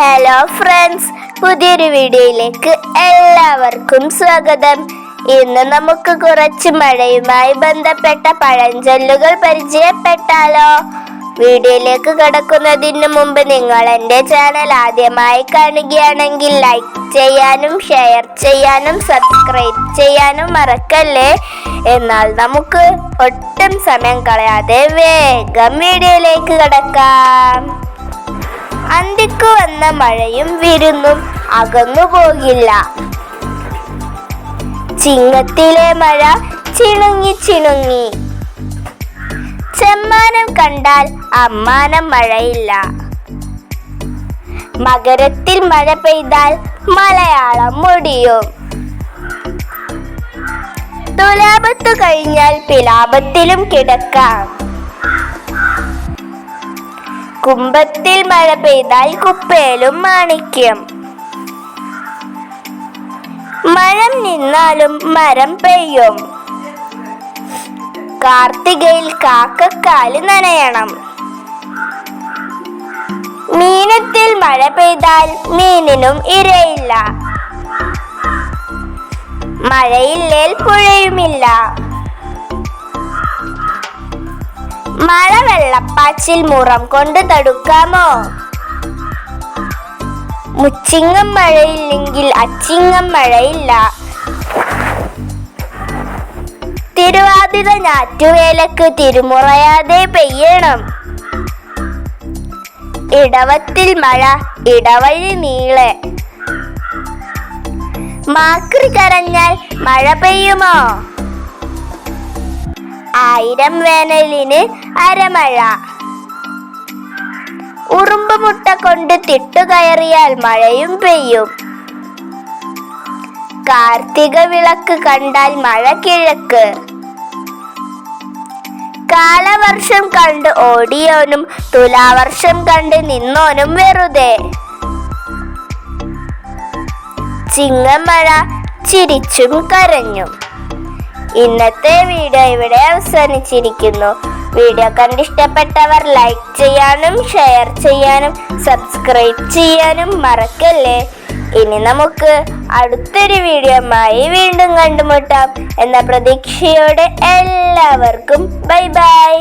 Hello friends പുതിയൊരു വീഡിയോയിലേക്ക് എല്ലാവർക്കും സ്വാഗതം. ഇന്ന് നമുക്ക് കുറച്ച് മഴയുമായി ബന്ധപ്പെട്ട പഴഞ്ചൊല്ലുകൾ പരിചയപ്പെട്ടാലോ. വീഡിയോയിലേക്ക് കടക്കുന്നതിന് മുമ്പ് നിങ്ങൾ എന്റെ ചാനൽ ആദ്യമായി കാണുകയാണെങ്കിൽ ലൈക്ക് ചെയ്യാനും ഷെയർ ചെയ്യാനും സബ്സ്ക്രൈബ് ചെയ്യാനും മറക്കല്ലേ? എന്നാൽ നമുക്ക് ഒട്ടും സമയം കളയാതെ വേഗം വീഡിയോയിലേക്ക് കടക്കാം. അന്തിക്ക് വന്ന മഴയും വിരുന്നും അകന്നു പോകില്ല ചിങ്ങത്തിലെ മഴ ചിണുങ്ങി ചിണുങ്ങി. ചെമ്മാനം കണ്ടാൽ അമ്മാനം മഴയില്ല. മകരത്തിൽ മഴ പെയ്താൽ മലയാളം മുടിയും തുലാപത്തു കഴിഞ്ഞാൽ പിലാപത്തിലും കിടക്കാം. കുംഭത്തിൽ മഴ പെയ്താൽ കുപ്പേലും മാണിക്യം. മഴം നിന്നാലും മരം പെയ്യും. കാർത്തികയിൽ കാക്കക്കാൽ നനയണം. മീനത്തിൽ മഴ പെയ്താൽ മീനിനും ഇരയില്ല. മഴയില്ലേൽ പുഴയുമില്ല. മഴ വെള്ളപ്പാച്ചിൽ മുറം കൊണ്ട് തടുക്കാമോ? മുച്ചിങ്ങം മഴയില്ലെങ്കിൽ അച്ചിങ്ങം മഴയില്ല. തിരുവാതിര ഞാറ്റുവേലക്ക് തിരുമുറയാതെ പെയ്യണം. ഇടവത്തിൽ മഴ ഇടവഴി നീളെ. മാക്രി കരഞ്ഞാൽ മഴ പെയ്യുമോ? ആയിരം വേനലിന് അരമഴ. ഉറുമ്പ് മുട്ട കൊണ്ട് തിട്ടുകയറിയാൽ മഴയും പെയ്യും. കാർത്തിക വിളക്ക് കണ്ടാൽ മഴ കിഴക്ക്. കാലവർഷം കണ്ട് ഓടിയോനും തുലാവർഷം കണ്ട് നിന്നോനും വെറുതെ. ചിങ്ങമഴ ചിരിച്ചും കരഞ്ഞും. ഇന്നത്തെ വീഡിയോ ഇവിടെ അവസാനിച്ചിരിക്കുന്നു. വീഡിയോ കണ്ടിഷ്ടപ്പെട്ടവർ ലൈക്ക് ചെയ്യാനും ഷെയർ ചെയ്യാനും സബ്സ്ക്രൈബ് ചെയ്യാനും മറക്കല്ലേ? ഇനി നമുക്ക് അടുത്തൊരു വീഡിയോമായി വീണ്ടും കണ്ടുമുട്ടാം. എന്ന പ്രതീക്ഷയോടെ എല്ലാവർക്കും ബൈ ബൈ